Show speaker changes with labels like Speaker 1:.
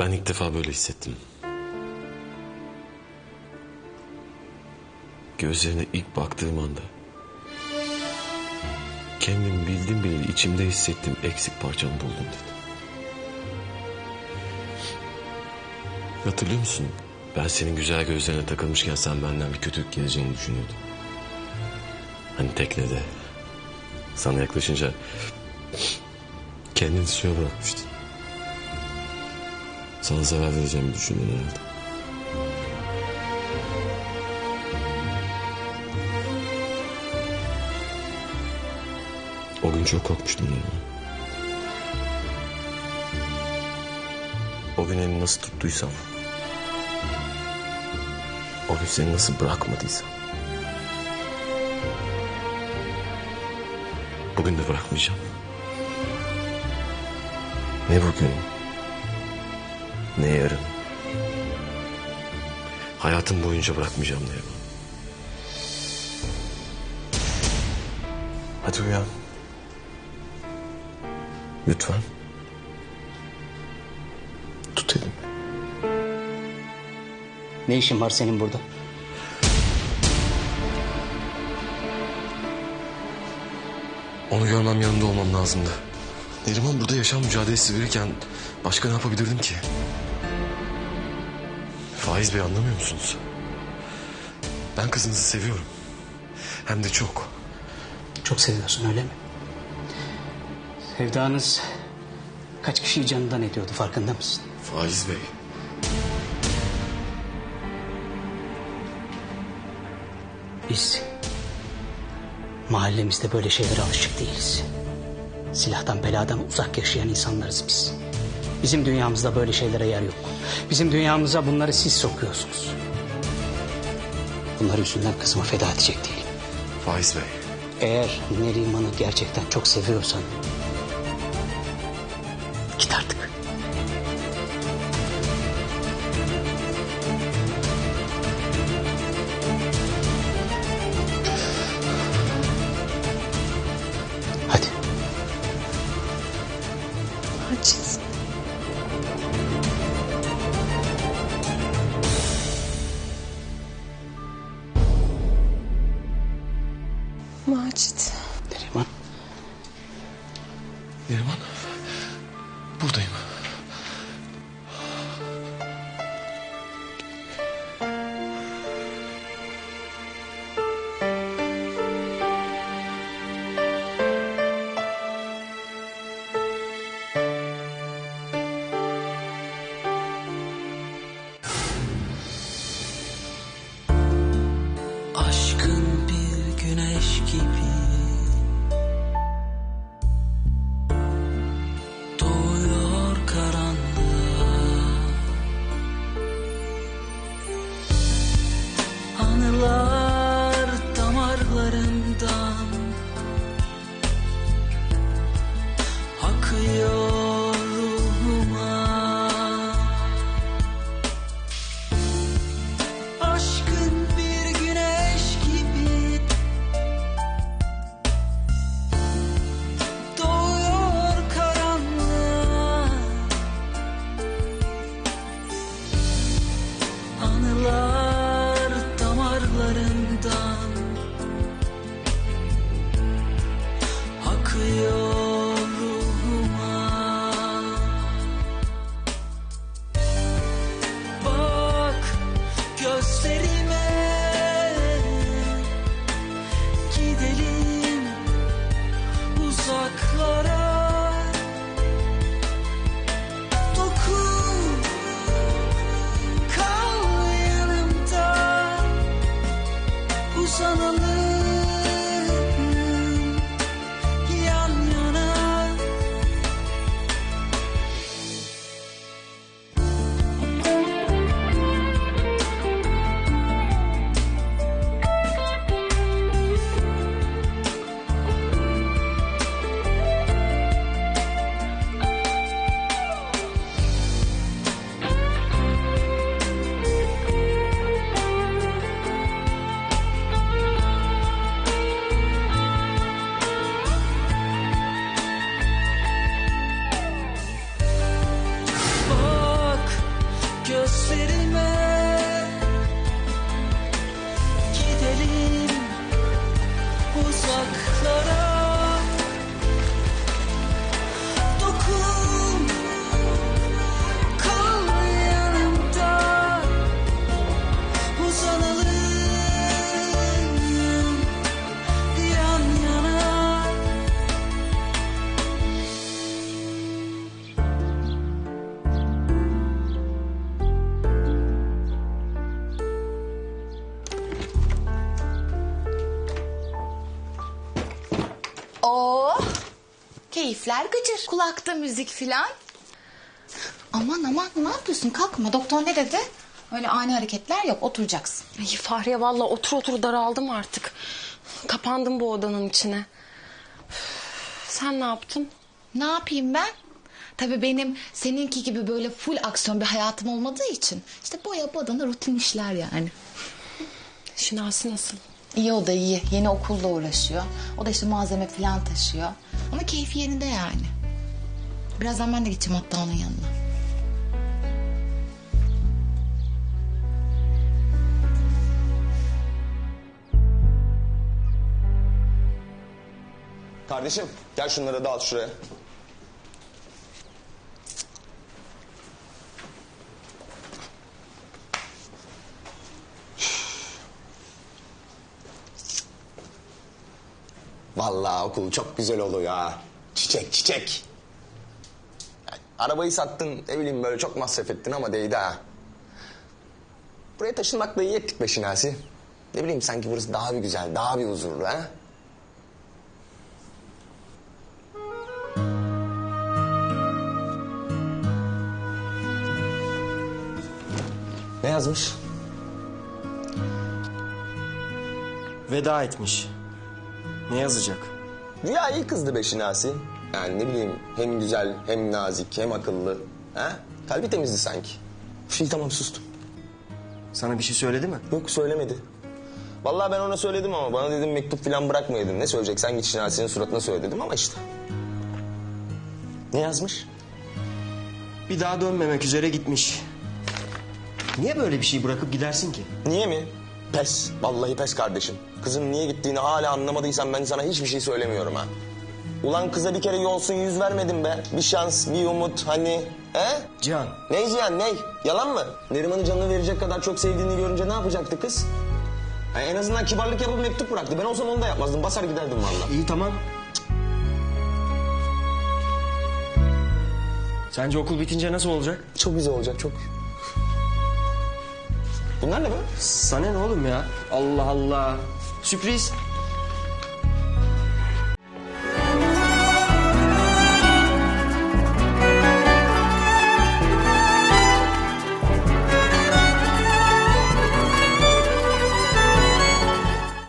Speaker 1: Ben ilk defa böyle hissettim. Gözlerine ilk baktığım anda... ...kendim bildim bileli içimde hissettiğim eksik parçamı buldum dedim. Hatırlıyor musun? Ben senin güzel gözlerine takılmışken sen benden bir kötülük geleceğini düşünüyordun. Hani teknede. Sana yaklaşınca kendini suya bırakmıştın. Sana zarar vereceğimi düşündün herhalde. O gün çok korkmuştum Neriman. O gün elini nasıl tuttuysam... ...o gün seni nasıl bırakmadıysam... ...bugün de bırakmayacağım. Ne bugün... ...ne yarın... ...hayatım boyunca bırakmayacağım Neriman. Hadi uyan. Lütfen. Tut elimi.
Speaker 2: Ne işin var senin burada?
Speaker 1: Onu görmem yanında olmam lazımdı. Neriman burada yaşam mücadelesi verirken başka ne yapabilirdim ki? Faiz Bey anlamıyor musunuz? Ben kızınızı seviyorum. Hem de çok.
Speaker 2: Çok seviyorsun öyle mi? Sevdanız kaç kişiyi canından ediyordu farkında mısın?
Speaker 1: Faiz Bey.
Speaker 2: Biz mahallemizde böyle şeylere alışık değiliz. Silahtan beladan uzak yaşayan insanlarız biz. Bizim dünyamızda böyle şeylere yer yok. Bizim dünyamıza bunları siz sokuyorsunuz. Bunlar yüzünden kızımı feda edecek değilim.
Speaker 1: Faiz Bey.
Speaker 2: Eğer Neriman'ı gerçekten çok seviyorsan...
Speaker 3: Macit.
Speaker 2: Neriman.
Speaker 3: Keyifler gıcır. Kulakta müzik filan. Aman aman ne yapıyorsun kalkma doktor ne dedi? Öyle ani hareketler yok oturacaksın.
Speaker 4: Ay Fahriye valla otur otur daraldım artık. Kapandım bu odanın içine. Sen ne yaptın?
Speaker 3: Ne yapayım ben? Tabii benim seninki gibi böyle full aksiyon bir hayatım olmadığı için işte boya badana rutin işler yani.
Speaker 4: Şinasi nasıl?
Speaker 3: İyi o da iyi. Yeni okulla uğraşıyor. O da işte malzeme falan taşıyor. Ama keyfi yerinde yani. Birazdan ben de gideceğim hatta onun yanına.
Speaker 5: Kardeşim gel şunları dağıt şuraya. Vallahi okul çok güzel oluyor ha. Çiçek çiçek. Yani arabayı sattın ne bileyim böyle çok masraf ettin ama değdi ha. Buraya taşınmakla iyi ettik be Şinasi. Ne bileyim sanki burası daha bir güzel, daha bir huzurlu ha. Ne yazmış?
Speaker 6: Veda etmiş. Ne yazacak?
Speaker 5: Güya iyi kızdı be Şinasi. Yani ne bileyim hem güzel hem nazik hem akıllı. Ha? Kalbi temizdi sanki. Şey tamam sustum.
Speaker 6: Sana bir şey söyledi mi?
Speaker 5: Yok söylemedi. Vallahi ben ona söyledim ama bana dedim mektup falan bırakmaydın. Ne söyleyeceksen git Şinasi'nin suratına söyle dedim ama işte. Ne yazmış?
Speaker 6: Bir daha dönmemek üzere gitmiş. Niye böyle bir şey bırakıp gidersin ki?
Speaker 5: Niye mi? Pes. Vallahi pes kardeşim. Kızın niye gittiğini hala anlamadıysan ben sana hiçbir şey söylemiyorum ha. Ulan kıza bir kere yolsun yüz vermedim be. Bir şans, bir umut hani. He?
Speaker 6: Can,
Speaker 5: Ney Cihan ney? Yalan mı? Neriman'ı canını verecek kadar çok sevdiğini görünce ne yapacaktı kız? Ha, en azından kibarlık yapıp mektup bıraktı. Ben olsam onu da yapmazdım. Basar giderdim vallahi.
Speaker 6: iyi tamam. Sence okul bitince nasıl olacak?
Speaker 5: Çok güzel olacak çok. Bunlar ne be?
Speaker 6: Sana ne oğlum ya? Allah Allah. Sürpriz.